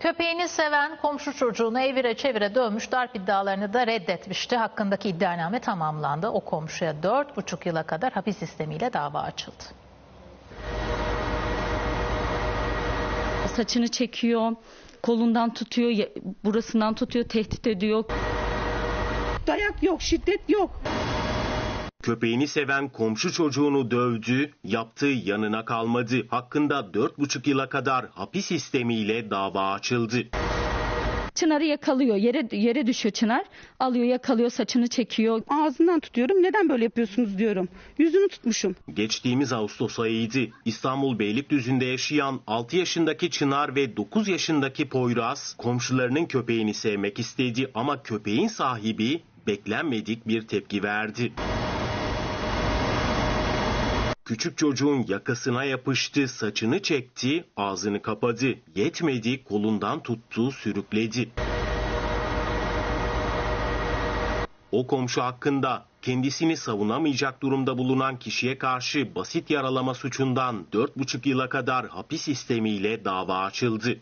Köpeğini seven komşu çocuğunu evire çevire dövmüş darp iddialarını da reddetmişti. Hakkındaki iddianame tamamlandı. O komşuya 4,5 yıla kadar hapis sistemiyle dava açıldı. Saçını çekiyor, kolundan tutuyor, burasından tutuyor, tehdit ediyor. Dayak yok, şiddet yok. Köpeğini seven komşu çocuğunu dövdü, yaptığı yanına kalmadı. Hakkında 4,5 yıla kadar hapis sistemiyle dava açıldı. Çınar'ı yakalıyor, yere yere düşüyor Çınar. Alıyor, yakalıyor, saçını çekiyor. Ağzından tutuyorum. Neden böyle yapıyorsunuz diyorum. Yüzünü tutmuşum. Geçtiğimiz Ağustos ayıydı. İstanbul Beylikdüzü'nde yaşayan 6 yaşındaki Çınar ve 9 yaşındaki Poyraz komşularının köpeğini sevmek istedi ama köpeğin sahibi beklenmedik bir tepki verdi. Küçük çocuğun yakasına yapıştı, saçını çekti, ağzını kapadı. Yetmedi, kolundan tuttu, sürükledi. O komşu hakkında kendisini savunamayacak durumda bulunan kişiye karşı basit yaralama suçundan 4,5 yıla kadar hapis sistemiyle dava açıldı.